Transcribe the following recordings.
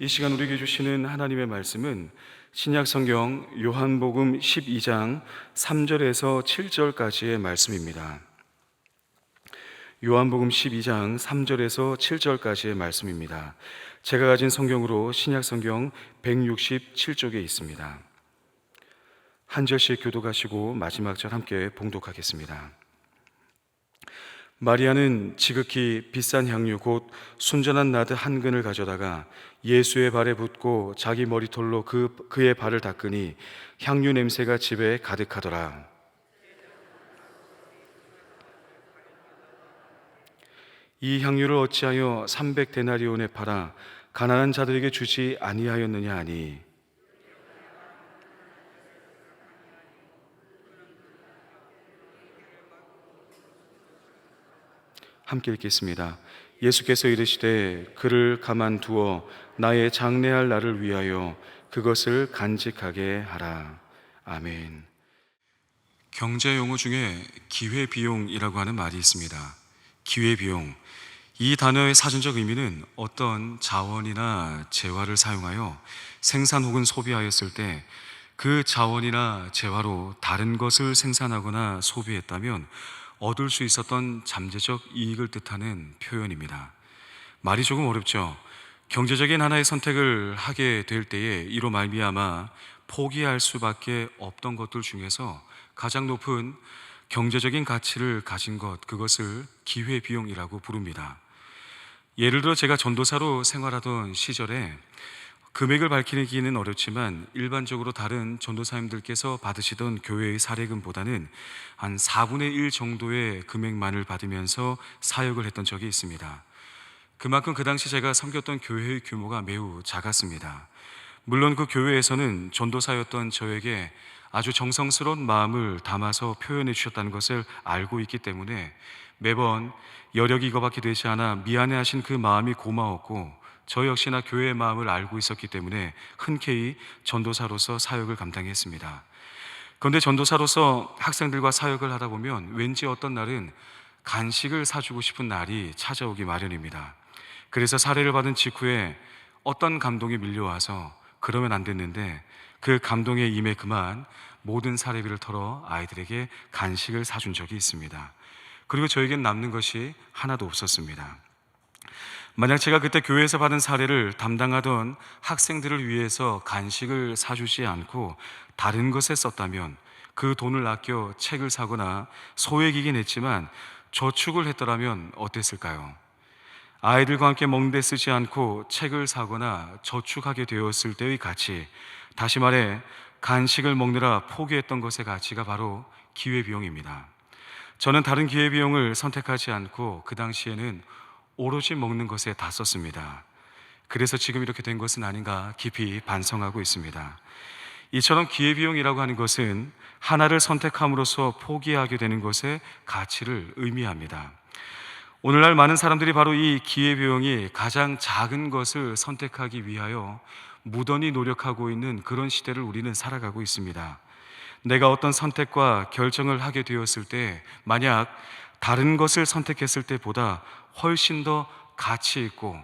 이 시간 우리에게 주시는 하나님의 말씀은 신약 성경 요한복음 12장 3절에서 7절까지의 말씀입니다. 요한복음 12장 3절에서 7절까지의 말씀입니다. 제가 가진 성경으로 신약 성경 167쪽에 있습니다. 한 절씩 교독하시고 마지막 절 함께 봉독하겠습니다. 마리아는 지극히 비싼 향유 곧 순전한 나드 한 근을 가져다가 예수의 발에 붓고 자기 머리털로 그, 그의 발을 닦으니 향유 냄새가 집에 가득하더라. 이 향유를 어찌하여 300 데나리온에 팔아 가난한 자들에게 주지 아니하였느냐 하니 함께 읽겠습니다. 예수께서 이르시되 그를 가만두어 나의 장래할 날을 위하여 그것을 간직하게 하라. 아멘. 경제 용어 중에 기회 비용이라고 하는 말이 있습니다. 기회 비용. 이 단어의 사전적 의미는 어떤 자원이나 재화를 사용하여 생산 혹은 소비하였을 때 그 자원이나 재화로 다른 것을 생산하거나 소비했다면 얻을 수 있었던 잠재적 이익을 뜻하는 표현입니다. 말이 조금 어렵죠. 경제적인 하나의 선택을 하게 될 때에 이로 말미암아 포기할 수밖에 없던 것들 중에서 가장 높은 경제적인 가치를 가진 것 그것을 기회 비용이라고 부릅니다. 예를 들어 제가 전도사로 생활하던 시절에 금액을 밝히기는 어렵지만 일반적으로 다른 전도사님들께서 받으시던 교회의 사례금보다는 한 4분의 1 정도의 금액만을 받으면서 사역을 했던 적이 있습니다. 그만큼 그 당시 제가 섬겼던 교회의 규모가 매우 작았습니다. 물론 그 교회에서는 전도사였던 저에게 아주 정성스러운 마음을 담아서 표현해 주셨다는 것을 알고 있기 때문에 매번 여력이 이거밖에 되지 않아 미안해 하신 그 마음이 고마웠고 저 역시나 교회의 마음을 알고 있었기 때문에 흔쾌히 전도사로서 사역을 감당했습니다. 그런데 전도사로서 학생들과 사역을 하다 보면 왠지 어떤 날은 간식을 사주고 싶은 날이 찾아오기 마련입니다. 그래서 사례를 받은 직후에 어떤 감동이 밀려와서 그러면 안 됐는데 그 감동의 임에 그만 모든 사례비를 털어 아이들에게 간식을 사준 적이 있습니다. 그리고 저에겐 남는 것이 하나도 없었습니다. 만약 제가 그때 교회에서 받은 사례를 담당하던 학생들을 위해서 간식을 사주지 않고 다른 것에 썼다면 그 돈을 아껴 책을 사거나 소액이긴 했지만 저축을 했더라면 어땠을까요? 아이들과 함께 먹는데 쓰지 않고 책을 사거나 저축하게 되었을 때의 가치, 다시 말해 간식을 먹느라 포기했던 것의 가치가 바로 기회비용입니다. 저는 다른 기회비용을 선택하지 않고 그 당시에는 오로지 먹는 것에 다 썼습니다. 그래서 지금 이렇게 된 것은 아닌가 깊이 반성하고 있습니다. 이처럼 기회비용이라고 하는 것은 하나를 선택함으로써 포기하게 되는 것의 가치를 의미합니다. 오늘날 많은 사람들이 바로 이 기회비용이 가장 작은 것을 선택하기 위하여 무던히 노력하고 있는 그런 시대를 우리는 살아가고 있습니다. 내가 어떤 선택과 결정을 하게 되었을 때 만약 다른 것을 선택했을 때보다 훨씬 더 가치 있고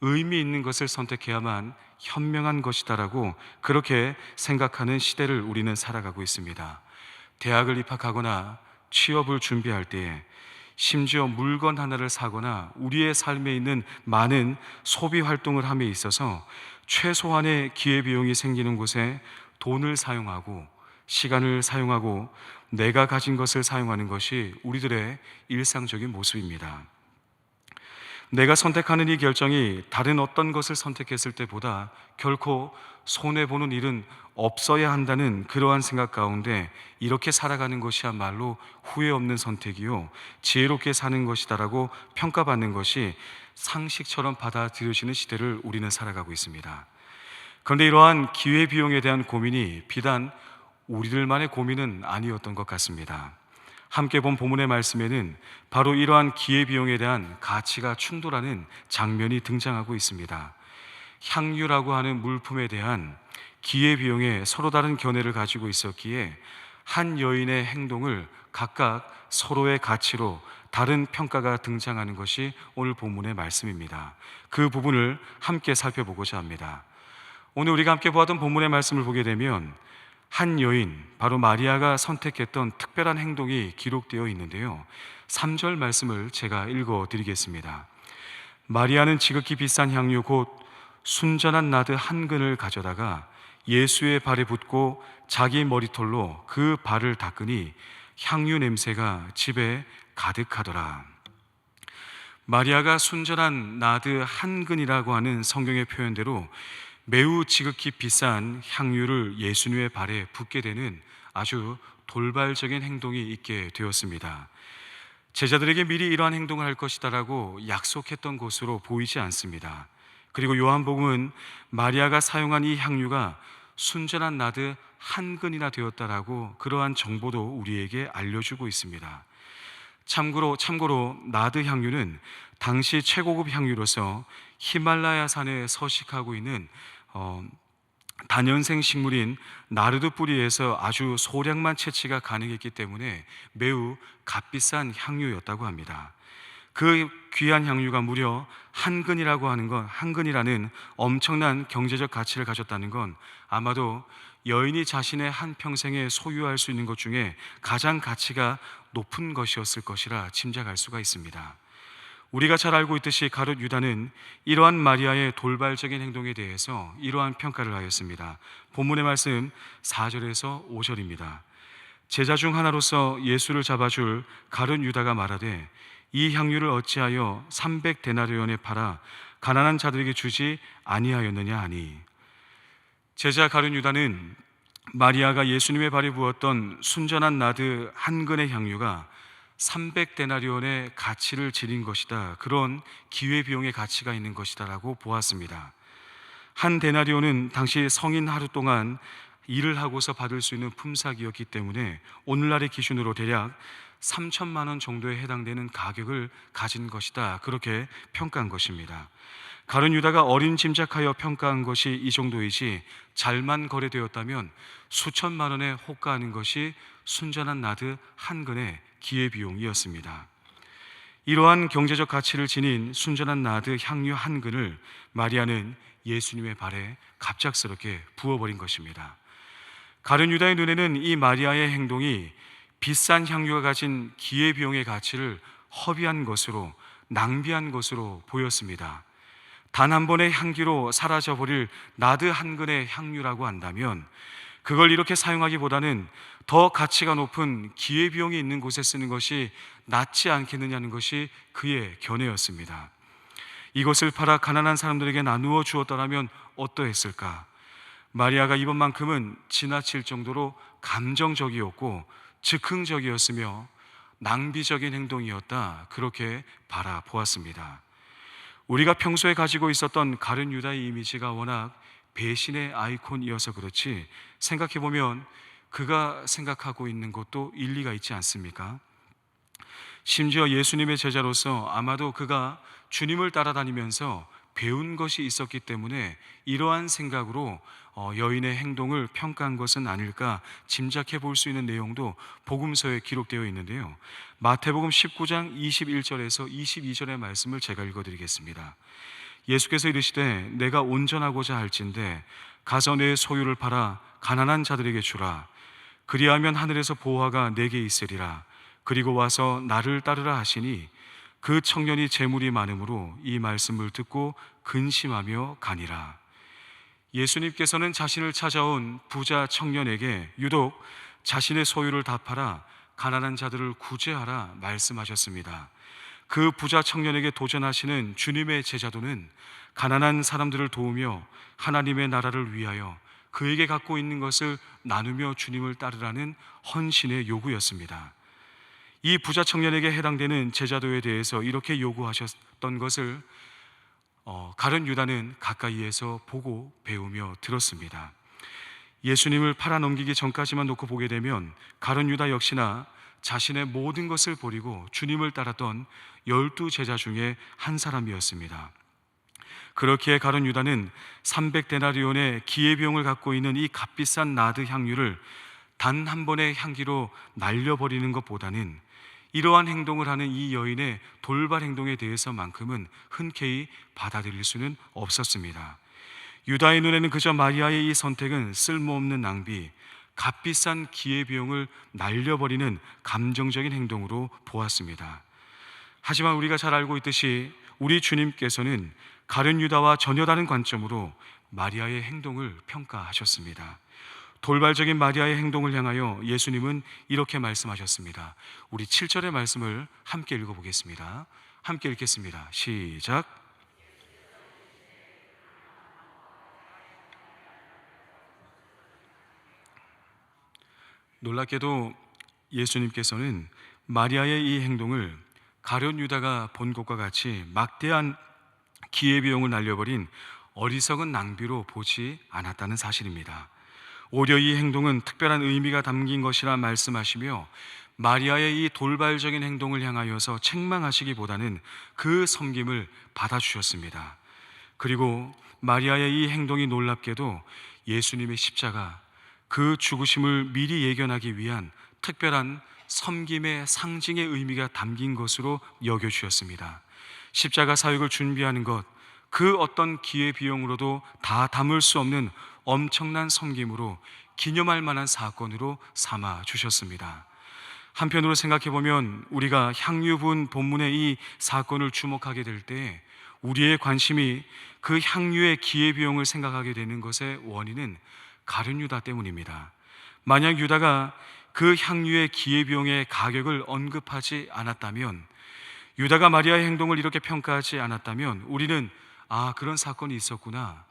의미 있는 것을 선택해야만 현명한 것이다라고 그렇게 생각하는 시대를 우리는 살아가고 있습니다. 대학을 입학하거나 취업을 준비할 때 심지어 물건 하나를 사거나 우리의 삶에 있는 많은 소비 활동을 함에 있어서 최소한의 기회비용이 생기는 곳에 돈을 사용하고 시간을 사용하고 내가 가진 것을 사용하는 것이 우리들의 일상적인 모습입니다. 내가 선택하는 이 결정이 다른 어떤 것을 선택했을 때보다 결코 손해보는 일은 없어야 한다는 그러한 생각 가운데 이렇게 살아가는 것이야말로 후회 없는 선택이요. 지혜롭게 사는 것이다라고 평가받는 것이 상식처럼 받아들여지는 시대를 우리는 살아가고 있습니다. 그런데 이러한 기회비용에 대한 고민이 비단 우리들만의 고민은 아니었던 것 같습니다. 함께 본 본문의 말씀에는 바로 이러한 기회비용에 대한 가치가 충돌하는 장면이 등장하고 있습니다. 향유라고 하는 물품에 대한 기회비용에 서로 다른 견해를 가지고 있었기에 한 여인의 행동을 각각 서로의 가치로 다른 평가가 등장하는 것이 오늘 본문의 말씀입니다. 그 부분을 함께 살펴보고자 합니다. 오늘 우리가 함께 보았던 본문의 말씀을 보게 되면 한 여인, 바로 마리아가 선택했던 특별한 행동이 기록되어 있는데요. 3절 말씀을 제가 읽어 드리겠습니다. 마리아는 지극히 비싼 향유 곧 순전한 나드 한 근을 가져다가 예수의 발에 붓고 자기 머리털로 그 발을 닦으니 향유 냄새가 집에 가득하더라. 마리아가 순전한 나드 한 근이라고 하는 성경의 표현대로 매우 지극히 비싼 향유를 예수님의 발에 붓게 되는 아주 돌발적인 행동이 있게 되었습니다. 제자들에게 미리 이러한 행동을 할 것이다라고 약속했던 것으로 보이지 않습니다. 그리고 요한복음은 마리아가 사용한 이 향유가 순전한 나드 한 근이나 되었다라고 그러한 정보도 우리에게 알려주고 있습니다. 참고로 참고로 나드 향유는 당시 최고급 향유로서 히말라야 산에 서식하고 있는 어, 단연생 식물인 나르드 뿌리에서 아주 소량만 채취가 가능했기 때문에 매우 값비싼 향유였다고 합니다. 그 귀한 향유가 무려 한 근이라고 하는 건, 한 근이라는 엄청난 경제적 가치를 가졌다는 건 아마도 여인이 자신의 한 평생에 소유할 수 있는 것 중에 가장 가치가 높은 것이었을 것이라 짐작할 수가 있습니다. 우리가 잘 알고 있듯이 가룟 유다는 이러한 마리아의 돌발적인 행동에 대해서 이러한 평가를 하였습니다. 본문의 말씀 4절에서 5절입니다. 제자 중 하나로서 예수를 잡아줄 가룟 유다가 말하되 이 향유를 어찌하여 300 데나리온에 팔아 가난한 자들에게 주지 아니하였느냐 하니 제자 가룟 유다는 마리아가 예수님의 발에 부었던 순전한 나드 한 근의 향유가 300데나리온의 가치를 지닌 것이다. 그런 기회 비용의 가치가 있는 것이다라고 보았습니다. 한 데나리온은 당시 성인 하루 동안 일을 하고서 받을 수 있는 품삯이었기 때문에 오늘날의 기준으로 대략 3천만 원 정도에 해당되는 가격을 가진 것이다. 그렇게 평가한 것입니다. 가룟 유다가 어린 짐작하여 평가한 것이 이 정도이지 잘만 거래되었다면 수천만 원에 호가하는 것이 순전한 나드 한 근의 기회비용이었습니다. 이러한 경제적 가치를 지닌 순전한 나드 향유 한 근을 마리아는 예수님의 발에 갑작스럽게 부어버린 것입니다. 가룟 유다의 눈에는 이 마리아의 행동이 비싼 향유가 가진 기회비용의 가치를 허비한 것으로 낭비한 것으로 보였습니다. 단 한 번의 향기로 사라져버릴 나드 한 근의 향유라고 한다면 그걸 이렇게 사용하기보다는 더 가치가 높은 기회비용이 있는 곳에 쓰는 것이 낫지 않겠느냐는 것이 그의 견해였습니다. 이것을 팔아 가난한 사람들에게 나누어 주었더라면 어떠했을까? 마리아가 이번만큼은 지나칠 정도로 감정적이었고 즉흥적이었으며 낭비적인 행동이었다. 그렇게 바라보았습니다. 우리가 평소에 가지고 있었던 가룟 유다의 이미지가 워낙 배신의 아이콘이어서 그렇지 생각해 보면 그가 생각하고 있는 것도 일리가 있지 않습니까? 심지어 예수님의 제자로서 아마도 그가 주님을 따라다니면서 배운 것이 있었기 때문에 이러한 생각으로 어, 여인의 행동을 평가한 것은 아닐까 짐작해 볼 수 있는 내용도 복음서에 기록되어 있는데요. 마태복음 19장 21절에서 22절의 말씀을 제가 읽어 드리겠습니다. 예수께서 이르시되 내가 온전하고자 할진대 가서 내 소유를 팔아 가난한 자들에게 주라 그리하면 하늘에서 보화가 내게 있으리라 그리고 와서 나를 따르라 하시니 그 청년이 재물이 많으므로 이 말씀을 듣고 근심하며 가니라 예수님께서는 자신을 찾아온 부자 청년에게 유독 자신의 소유를 다 팔아 가난한 자들을 구제하라 말씀하셨습니다. 그 부자 청년에게 도전하시는 주님의 제자도는 가난한 사람들을 도우며 하나님의 나라를 위하여 그에게 갖고 있는 것을 나누며 주님을 따르라는 헌신의 요구였습니다. 이 부자 청년에게 해당되는 제자도에 대해서 이렇게 요구하셨던 것을 어, 가른 유다는 가까이에서 보고 배우며 들었습니다. 예수님을 팔아넘기기 전까지만 놓고 보게 되면 가른 유다 역시나 자신의 모든 것을 버리고 주님을 따랐던 열두 제자 중에 한 사람이었습니다. 그렇기에 가룟 유다는 300데나리온의 기회비용을 갖고 있는 이 값비싼 나드 향유를 단 한 번의 향기로 날려버리는 것보다는 이러한 행동을 하는 이 여인의 돌발 행동에 대해서만큼은 흔쾌히 받아들일 수는 없었습니다. 유다의 눈에는 그저 마리아의 이 선택은 쓸모없는 낭비, 값비싼 기회비용을 날려버리는 감정적인 행동으로 보았습니다. 하지만 우리가 잘 알고 있듯이 우리 주님께서는 가룟 유다와 전혀 다른 관점으로 마리아의 행동을 평가하셨습니다. 돌발적인 마리아의 행동을 향하여 예수님은 이렇게 말씀하셨습니다. 우리 7절의 말씀을 함께 읽어보겠습니다. 함께 읽겠습니다. 시작. 놀랍게도 예수님께서는 마리아의 이 행동을 가룟 유다가 본 것과 같이 막대한 기회비용을 날려버린 어리석은 낭비로 보지 않았다는 사실입니다. 오히려 이 행동은 특별한 의미가 담긴 것이라 말씀하시며 마리아의 이 돌발적인 행동을 향하여서 책망하시기보다는 그 섬김을 받아주셨습니다. 그리고 마리아의 이 행동이 놀랍게도 예수님의 십자가 그 죽으심을 미리 예견하기 위한 특별한 섬김의 상징의 의미가 담긴 것으로 여겨주셨습니다. 십자가 사역을 준비하는 것, 그 어떤 기회 비용으로도 다 담을 수 없는 엄청난 섬김으로 기념할 만한 사건으로 삼아 주셨습니다. 한편으로 생각해 보면 우리가 향유분 본문의 이 사건을 주목하게 될 때 우리의 관심이 그 향유의 기회 비용을 생각하게 되는 것의 원인은 가룟 유다 때문입니다. 만약 유다가 그 향유의 기회 비용의 가격을 언급하지 않았다면 유다가 마리아의 행동을 이렇게 평가하지 않았다면 우리는 아 그런 사건이 있었구나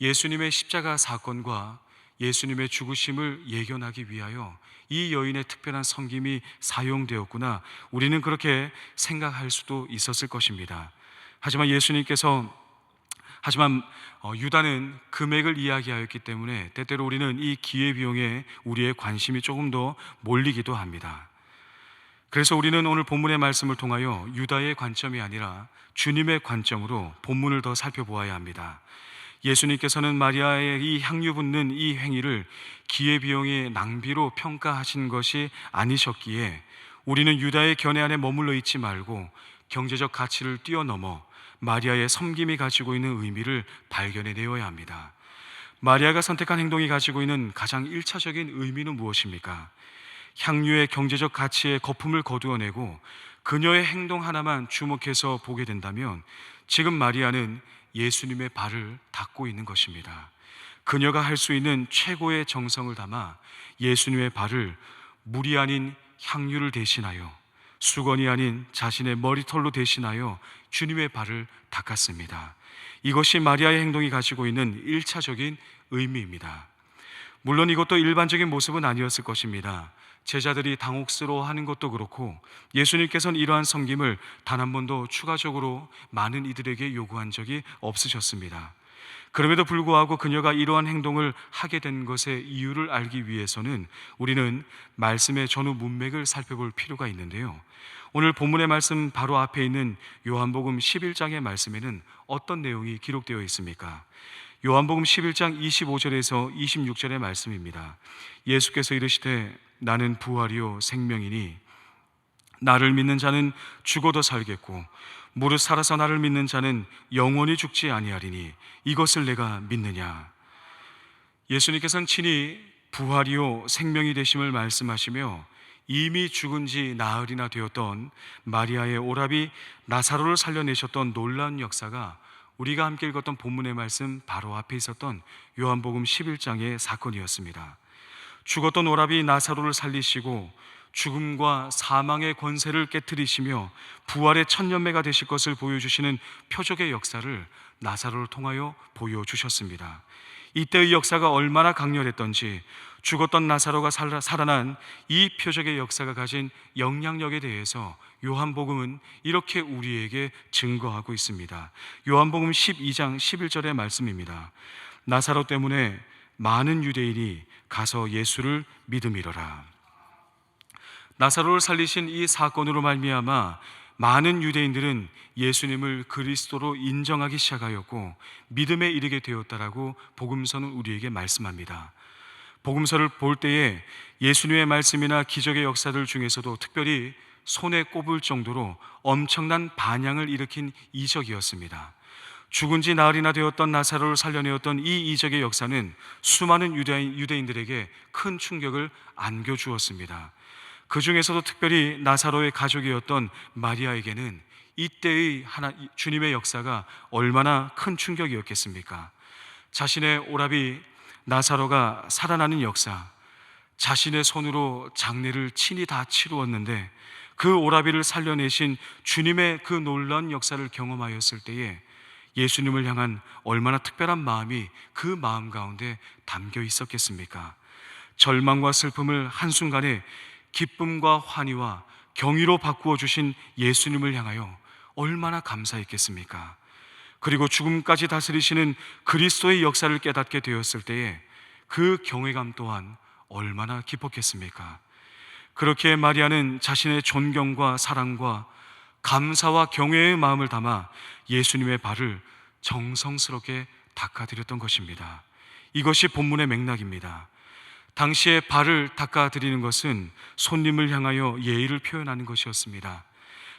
예수님의 십자가 사건과 예수님의 죽으심을 예견하기 위하여 이 여인의 특별한 섬김이 사용되었구나. 우리는 그렇게 생각할 수도 있었을 것입니다. 하지만 예수님께서 하지만 어, 유다는 금액을 이야기하였기 때문에 때때로 우리는 이 기회 비용에 우리의 관심이 조금 더 몰리기도 합니다. 그래서 우리는 오늘 본문의 말씀을 통하여 유다의 관점이 아니라 주님의 관점으로 본문을 더 살펴보아야 합니다. 예수님께서는 마리아의 이 향유 붓는 이 행위를 기회비용의 낭비로 평가하신 것이 아니셨기에 우리는 유다의 견해 안에 머물러 있지 말고 경제적 가치를 뛰어넘어 마리아의 섬김이 가지고 있는 의미를 발견해 내어야 합니다. 마리아가 선택한 행동이 가지고 있는 가장 일차적인 의미는 무엇입니까? 향유의 경제적 가치의 거품을 거두어내고 그녀의 행동 하나만 주목해서 보게 된다면 지금 마리아는 예수님의 발을 닦고 있는 것입니다. 그녀가 할 수 있는 최고의 정성을 담아 예수님의 발을 물이 아닌 향유를 대신하여 수건이 아닌 자신의 머리털로 대신하여 주님의 발을 닦았습니다. 이것이 마리아의 행동이 가지고 있는 일차적인 의미입니다. 물론 이것도 일반적인 모습은 아니었을 것입니다. 제자들이 당혹스러워하는 것도 그렇고 예수님께서는 이러한 섬김을 단 한 번도 추가적으로 많은 이들에게 요구한 적이 없으셨습니다. 그럼에도 불구하고 그녀가 이러한 행동을 하게 된 것의 이유를 알기 위해서는 우리는 말씀의 전후 문맥을 살펴볼 필요가 있는데요. 오늘 본문의 말씀 바로 앞에 있는 요한복음 11장의 말씀에는 어떤 내용이 기록되어 있습니까? 요한복음 11장 25절에서 26절의 말씀입니다. 예수께서 이르시되 나는 부활이요 생명이니 나를 믿는 자는 죽어도 살겠고 무릇 살아서 나를 믿는 자는 영원히 죽지 아니하리니 이것을 내가 믿느냐 예수님께서는 친히 부활이요 생명이 되심을 말씀하시며 이미 죽은 지 나흘이나 되었던 마리아의 오라비 나사로를 살려내셨던 놀라운 역사가 우리가 함께 읽었던 본문의 말씀 바로 앞에 있었던 요한복음 11장의 사건이었습니다. 죽었던 오라비 나사로를 살리시고 죽음과 사망의 권세를 깨뜨리시며 부활의 천년매가 되실 것을 보여주시는 표적의 역사를 나사로를 통하여 보여주셨습니다. 이때의 역사가 얼마나 강렬했던지 죽었던 나사로가 살아난 이 표적의 역사가 가진 영향력에 대해서 요한복음은 이렇게 우리에게 증거하고 있습니다. 요한복음 12장 11절의 말씀입니다. 나사로 때문에 많은 유대인이 가서 예수를 믿음이러라. 나사로를 살리신 이 사건으로 말미암아 많은 유대인들은 예수님을 그리스도로 인정하기 시작하였고 믿음에 이르게 되었다라고 복음서는 우리에게 말씀합니다. 복음서를 볼 때에 예수님의 말씀이나 기적의 역사들 중에서도 특별히 손에 꼽을 정도로 엄청난 반향을 일으킨 이적이었습니다. 죽은 지 나흘이나 되었던 나사로를 살려내었던 이 이적의 역사는 수많은 유대인, 유대인들에게 큰 충격을 안겨주었습니다. 그 중에서도 특별히 나사로의 가족이었던 마리아에게는 이때의 하나, 주님의 역사가 얼마나 큰 충격이었겠습니까? 자신의 오라비 나사로가 살아나는 역사, 자신의 손으로 장례를 친히 다 치루었는데 그 오라비를 살려내신 주님의 그 놀라운 역사를 경험하였을 때에 예수님을 향한 얼마나 특별한 마음이 그 마음 가운데 담겨 있었겠습니까? 절망과 슬픔을 한순간에 기쁨과 환희와 경의로 바꾸어 주신 예수님을 향하여 얼마나 감사했겠습니까? 그리고 죽음까지 다스리시는 그리스도의 역사를 깨닫게 되었을 때에 그 경외감 또한 얼마나 깊었겠습니까? 그렇게 마리아는 자신의 존경과 사랑과 감사와 경외의 마음을 담아 예수님의 발을 정성스럽게 닦아드렸던 것입니다. 이것이 본문의 맥락입니다. 당시에 발을 닦아드리는 것은 손님을 향하여 예의를 표현하는 것이었습니다.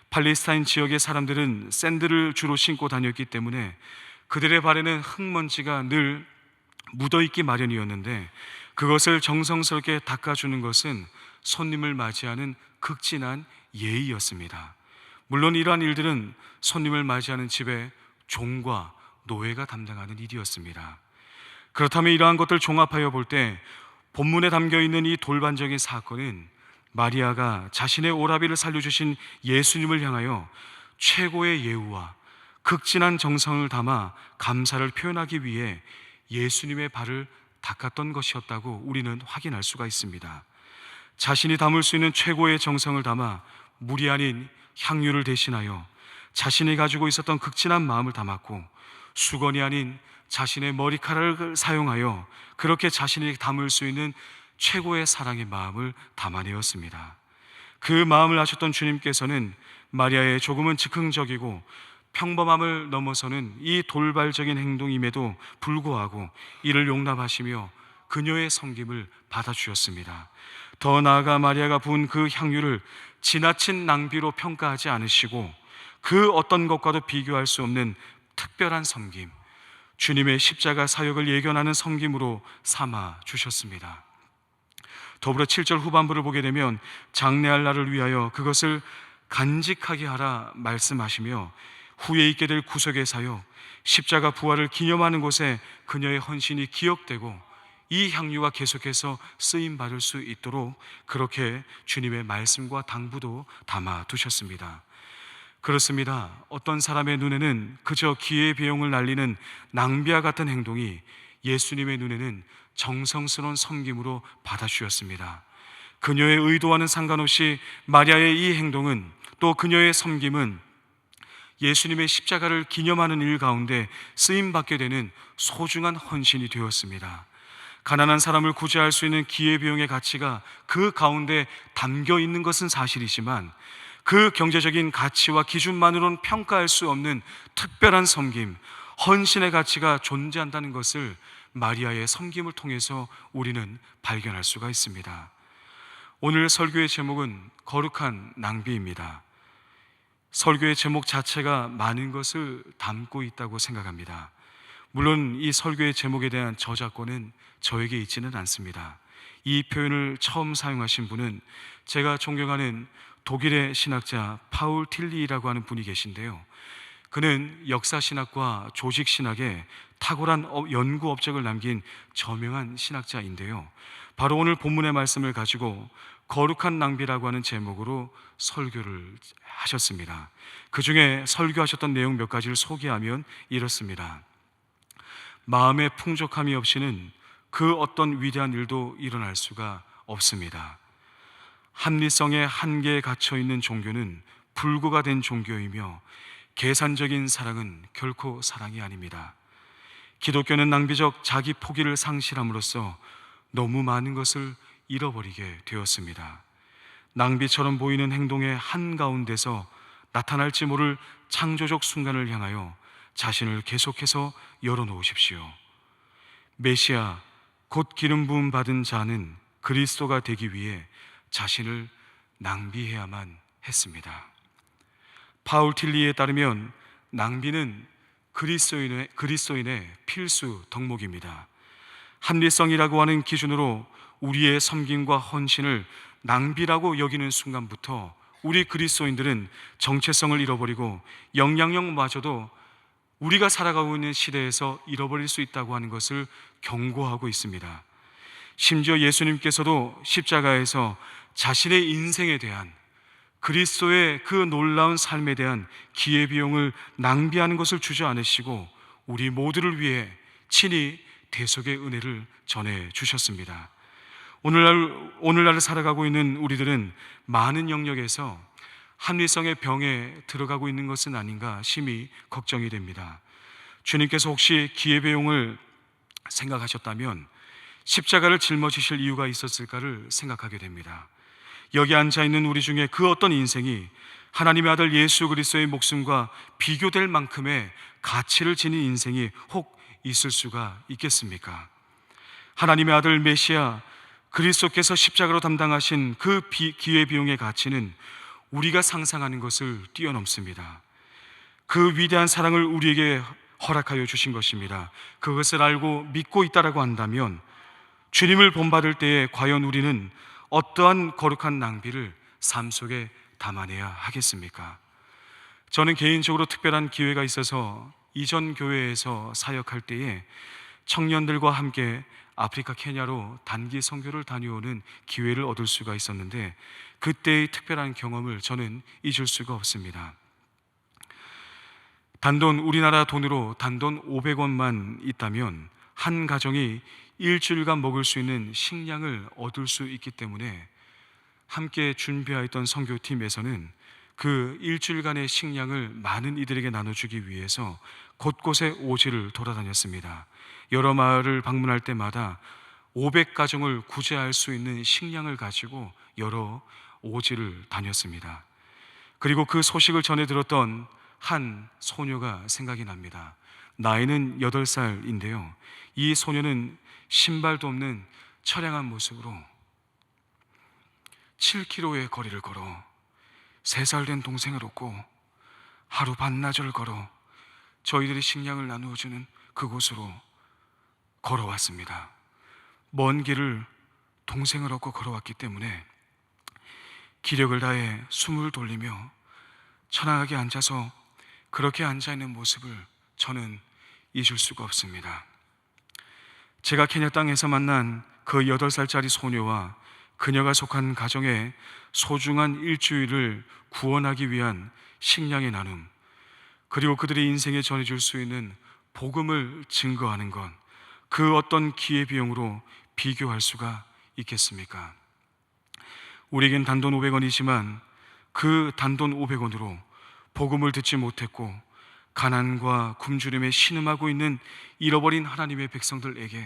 팔레스타인 지역의 사람들은 샌들을 주로 신고 다녔기 때문에 그들의 발에는 흙먼지가 늘 묻어있기 마련이었는데 그것을 정성스럽게 닦아주는 것은 손님을 맞이하는 극진한 예의였습니다. 물론 이러한 일들은 손님을 맞이하는 집에 종과 노예가 담당하는 일이었습니다. 그렇다면 이러한 것들 종합하여 볼 때 본문에 담겨 있는 이 돌반적인 사건은 마리아가 자신의 오라비를 살려주신 예수님을 향하여 최고의 예우와 극진한 정성을 담아 감사를 표현하기 위해 예수님의 발을 닦았던 것이었다고 우리는 확인할 수가 있습니다. 자신이 담을 수 있는 최고의 정성을 담아 물이 아닌 향유를 대신하여 자신이 가지고 있었던 극진한 마음을 담았고 수건이 아닌 자신의 머리카락을 사용하여 그렇게 자신이 담을 수 있는 최고의 사랑의 마음을 담아내었습니다. 그 마음을 아셨던 주님께서는 마리아의 조금은 즉흥적이고 평범함을 넘어서는 이 돌발적인 행동임에도 불구하고 이를 용납하시며 그녀의 섬김을 받아주셨습니다. 더 나아가 마리아가 부은 그 향유를 지나친 낭비로 평가하지 않으시고 그 어떤 것과도 비교할 수 없는 특별한 섬김, 주님의 십자가 사역을 예견하는 섬김으로 삼아 주셨습니다. 더불어 7절 후반부를 보게 되면 장래할 날을 위하여 그것을 간직하게 하라 말씀하시며 후에 있게 될 구속의 사역, 십자가 부활을 기념하는 곳에 그녀의 헌신이 기억되고 이 향유가 계속해서 쓰임 받을 수 있도록 그렇게 주님의 말씀과 당부도 담아 두셨습니다. 그렇습니다. 어떤 사람의 눈에는 그저 기회 비용을 날리는 낭비와 같은 행동이 예수님의 눈에는 정성스러운 섬김으로 받아주셨습니다. 그녀의 의도와는 상관없이 마리아의 이 행동은 또 그녀의 섬김은 예수님의 십자가를 기념하는 일 가운데 쓰임 받게 되는 소중한 헌신이 되었습니다. 가난한 사람을 구제할 수 있는 기회비용의 가치가 그 가운데 담겨 있는 것은 사실이지만 그 경제적인 가치와 기준만으로는 평가할 수 없는 특별한 섬김, 헌신의 가치가 존재한다는 것을 마리아의 섬김을 통해서 우리는 발견할 수가 있습니다. 오늘 설교의 제목은 거룩한 낭비입니다. 설교의 제목 자체가 많은 것을 담고 있다고 생각합니다. 물론 이 설교의 제목에 대한 저작권은 저에게 있지는 않습니다. 이 표현을 처음 사용하신 분은 제가 존경하는 독일의 신학자 파울 틸리라고 하는 분이 계신데요. 그는 역사 신학과 조직 신학에 탁월한 어, 연구 업적을 남긴 저명한 신학자인데요. 바로 오늘 본문의 말씀을 가지고 거룩한 낭비라고 하는 제목으로 설교를 하셨습니다. 그 중에 설교하셨던 내용 몇 가지를 소개하면 이렇습니다. 마음의 풍족함이 없이는 그 어떤 위대한 일도 일어날 수가 없습니다. 합리성의 한계에 갇혀 있는 종교는 불구가 된 종교이며 계산적인 사랑은 결코 사랑이 아닙니다. 기독교는 낭비적 자기 포기를 상실함으로써 너무 많은 것을 잃어버리게 되었습니다. 낭비처럼 보이는 행동의 한가운데서 나타날지 모를 창조적 순간을 향하여 자신을 계속해서 열어놓으십시오. 메시아, 곧 기름 부음 받은 자는 그리스도가 되기 위해 자신을 낭비해야만 했습니다. 파울 틸리에 따르면 낭비는 그리스도인의, 그리스도인의 필수 덕목입니다. 합리성이라고 하는 기준으로 우리의 섬김과 헌신을 낭비라고 여기는 순간부터 우리 그리스도인들은 정체성을 잃어버리고 영향력마저도 우리가 살아가고 있는 시대에서 잃어버릴 수 있다고 하는 것을 경고하고 있습니다. 심지어 예수님께서도 십자가에서 자신의 인생에 대한 그리스도의 그 놀라운 삶에 대한 기회비용을 낭비하는 것을 주지 않으시고 우리 모두를 위해 친히 대속의 은혜를 전해 주셨습니다. 오늘날, 오늘날을 살아가고 있는 우리들은 많은 영역에서 합리성의 병에 들어가고 있는 것은 아닌가 심히 걱정이 됩니다. 주님께서 혹시 기회비용을 생각하셨다면 십자가를 짊어지실 이유가 있었을까를 생각하게 됩니다. 여기 앉아 있는 우리 중에 그 어떤 인생이 하나님의 아들 예수 그리스도의 목숨과 비교될 만큼의 가치를 지닌 인생이 혹 있을 수가 있겠습니까? 하나님의 아들 메시아 그리스도께서 십자가로 담당하신 그 기회 비용의 가치는 우리가 상상하는 것을 뛰어넘습니다. 그 위대한 사랑을 우리에게 허락하여 주신 것입니다. 그것을 알고 믿고 있다라고 한다면 주님을 본받을 때에 과연 우리는 어떠한 거룩한 낭비를 삶 속에 담아내야 하겠습니까? 저는 개인적으로 특별한 기회가 있어서 이전 교회에서 사역할 때에 청년들과 함께 아프리카 케냐로 단기 선교를 다녀오는 기회를 얻을 수가 있었는데 그때의 특별한 경험을 저는 잊을 수가 없습니다. 단돈 우리나라 돈으로 단돈 500원만 있다면 한 가정이 일주일간 먹을 수 있는 식량을 얻을 수 있기 때문에 함께 준비하였던 선교팀에서는 그 일주일간의 식량을 많은 이들에게 나눠주기 위해서 곳곳에 오지를 돌아다녔습니다. 여러 마을을 방문할 때마다 500가정을 구제할 수 있는 식량을 가지고 여러 오지를 다녔습니다. 그리고 그 소식을 전해 들었던 한 소녀가 생각이 납니다. 나이는 8살인데요. 이 소녀는 신발도 없는 처량한 모습으로 7km의 거리를 걸어 3살 된 동생을 얻고 하루 반나절 걸어 저희들이 식량을 나누어 주는 그곳으로 걸어왔습니다. 먼 길을 동생을 얻고 걸어왔기 때문에 기력을 다해 숨을 돌리며 천안하게 앉아서 그렇게 앉아 있는 모습을 저는 잊을 수가 없습니다. 제가 케냐 땅에서 만난 그 8살짜리 소녀와 그녀가 속한 가정의 소중한 일주일을 구원하기 위한 식량의 나눔, 그리고 그들의 인생에 전해줄 수 있는 복음을 증거하는 것, 그 어떤 기회비용으로 비교할 수가 있겠습니까? 우리에겐 단돈 500원이지만 그 단돈 500원으로 복음을 듣지 못했고 가난과 굶주림에 신음하고 있는 잃어버린 하나님의 백성들에게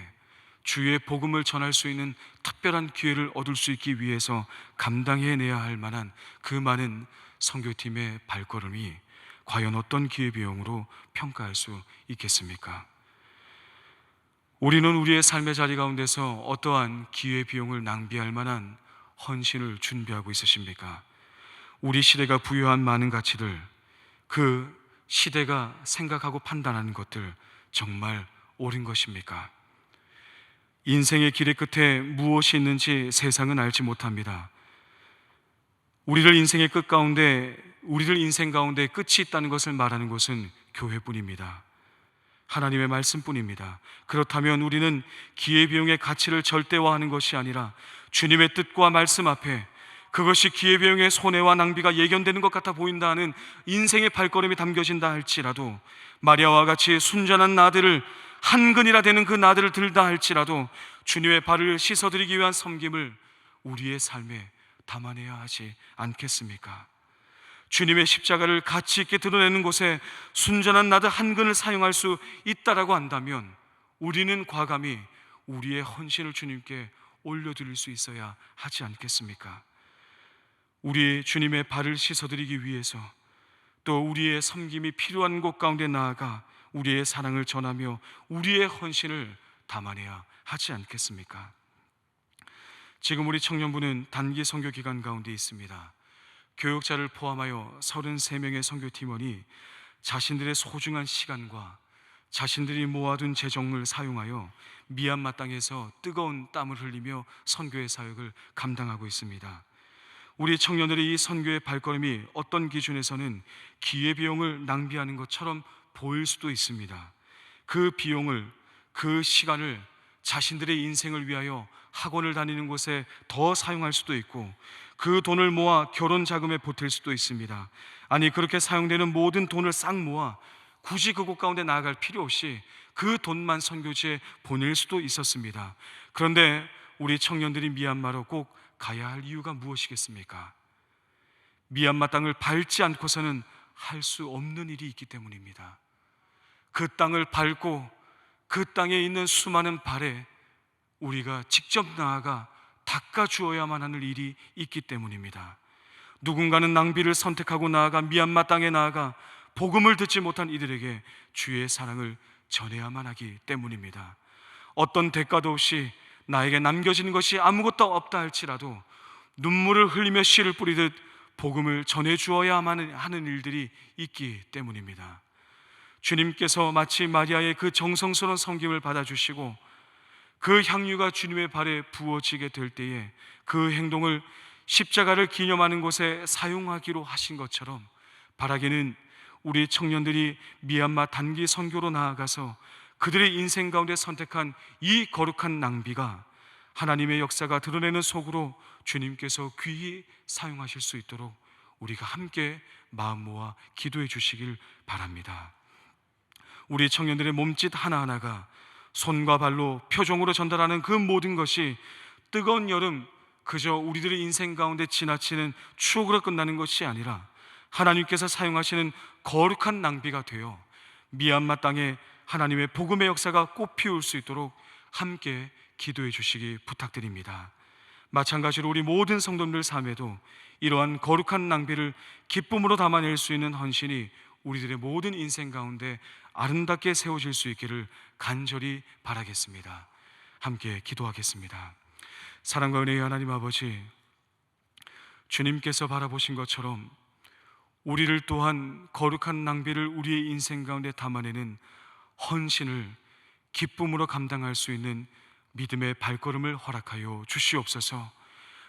주의 복음을 전할 수 있는 특별한 기회를 얻을 수 있기 위해서 감당해내야 할 만한 그 많은 선교팀의 발걸음이 과연 어떤 기회비용으로 평가할 수 있겠습니까? 우리는 우리의 삶의 자리 가운데서 어떠한 기회비용을 낭비할 만한 헌신을 준비하고 있으십니까? 우리 시대가 부여한 많은 가치들, 그 시대가 생각하고 판단하는 것들 정말 옳은 것입니까? 인생의 길의 끝에 무엇이 있는지 세상은 알지 못합니다. 우리를 인생의 끝 가운데, 우리를 인생 가운데 끝이 있다는 것을 말하는 것은 교회뿐입니다. 하나님의 말씀뿐입니다. 그렇다면 우리는 기회비용의 가치를 절대화하는 것이 아니라 주님의 뜻과 말씀 앞에 그것이 기회비용의 손해와 낭비가 예견되는 것 같아 보인다는 인생의 발걸음이 담겨진다 할지라도 마리아와 같이 순전한 나들을 한 근이라 되는 그 나들을 들다 할지라도 주님의 발을 씻어드리기 위한 섬김을 우리의 삶에 담아내야 하지 않겠습니까? 주님의 십자가를 가치 있게 드러내는 곳에 순전한 나들 한 근을 사용할 수 있다라고 한다면 우리는 과감히 우리의 헌신을 주님께 올려드릴 수 있어야 하지 않겠습니까? 우리 주님의 발을 씻어드리기 위해서 또 우리의 섬김이 필요한 곳 가운데 나아가 우리의 사랑을 전하며 우리의 헌신을 담아내야 하지 않겠습니까? 지금 우리 청년부는 단기 선교 기간 가운데 있습니다. 교육자를 포함하여 33명의 선교 팀원이 자신들의 소중한 시간과 자신들이 모아둔 재정을 사용하여 미얀마 땅에서 뜨거운 땀을 흘리며 선교의 사역을 감당하고 있습니다. 우리 청년들의 이 선교의 발걸음이 어떤 기준에서는 기회 비용을 낭비하는 것처럼 보일 수도 있습니다. 그 비용을 그 시간을 자신들의 인생을 위하여 학원을 다니는 곳에 더 사용할 수도 있고 그 돈을 모아 결혼 자금에 보탤 수도 있습니다. 아니 그렇게 사용되는 모든 돈을 싹 모아 굳이 그곳 가운데 나아갈 필요 없이 그 돈만 선교지에 보낼 수도 있었습니다. 그런데 우리 청년들이 미얀마로 꼭 가야 할 이유가 무엇이겠습니까? 미얀마 땅을 밟지 않고서는 할 수 없는 일이 있기 때문입니다. 그 땅을 밟고 그 땅에 있는 수많은 발에 우리가 직접 나아가 닦아 주어야만 하는 일이 있기 때문입니다. 누군가는 낭비를 선택하고 나아가 미얀마 땅에 나아가 복음을 듣지 못한 이들에게 주의 사랑을 전해야만 하기 때문입니다. 어떤 대가도 없이 나에게 남겨지는 것이 아무것도 없다 할지라도 눈물을 흘리며 씨를 뿌리듯 복음을 전해 주어야만 하는 일들이 있기 때문입니다. 주님께서 마치 마리아의 그 정성스러운 섬김을 받아 주시고 그 향유가 주님의 발에 부어지게 될 때에 그 행동을 십자가를 기념하는 곳에 사용하기로 하신 것처럼 바라기는 우리 청년들이 미얀마 단기 선교로 나아가서 그들의 인생 가운데 선택한 이 거룩한 낭비가 하나님의 역사가 드러내는 속으로 주님께서 귀히 사용하실 수 있도록 우리가 함께 마음 모아 기도해 주시길 바랍니다. 우리 청년들의 몸짓 하나하나가 손과 발로 표정으로 전달하는 그 모든 것이 뜨거운 여름 그저 우리들의 인생 가운데 지나치는 추억으로 끝나는 것이 아니라 하나님께서 사용하시는 거룩한 낭비가 되어 미얀마 땅에 하나님의 복음의 역사가 꽃피울 수 있도록 함께 기도해 주시기 부탁드립니다. 마찬가지로 우리 모든 성도들 삶에도 이러한 거룩한 낭비를 기쁨으로 담아낼 수 있는 헌신이 우리들의 모든 인생 가운데 아름답게 세워질 수 있기를 간절히 바라겠습니다. 함께 기도하겠습니다. 사랑과 은혜의 하나님 아버지, 주님께서 바라보신 것처럼 우리를 또한 거룩한 낭비를 우리의 인생 가운데 담아내는 헌신을 기쁨으로 감당할 수 있는 믿음의 발걸음을 허락하여 주시옵소서.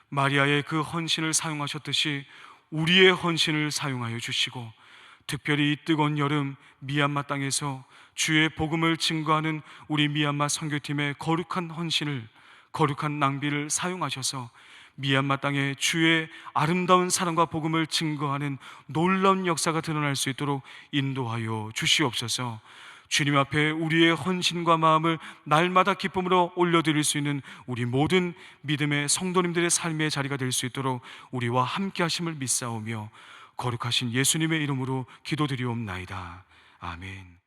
마리아의 그 헌신을 사용하셨듯이 우리의 헌신을 사용하여 주시고 특별히 이 뜨거운 여름 미얀마 땅에서 주의 복음을 증거하는 우리 미얀마 선교팀의 거룩한 헌신을 거룩한 낭비를 사용하셔서 미얀마 땅에 주의 아름다운 사랑과 복음을 증거하는 놀라운 역사가 드러날 수 있도록 인도하여 주시옵소서. 주님 앞에 우리의 헌신과 마음을 날마다 기쁨으로 올려드릴 수 있는 우리 모든 믿음의 성도님들의 삶의 자리가 될 수 있도록 우리와 함께 하심을 믿사오며 거룩하신 예수님의 이름으로 기도드리옵나이다. 아멘.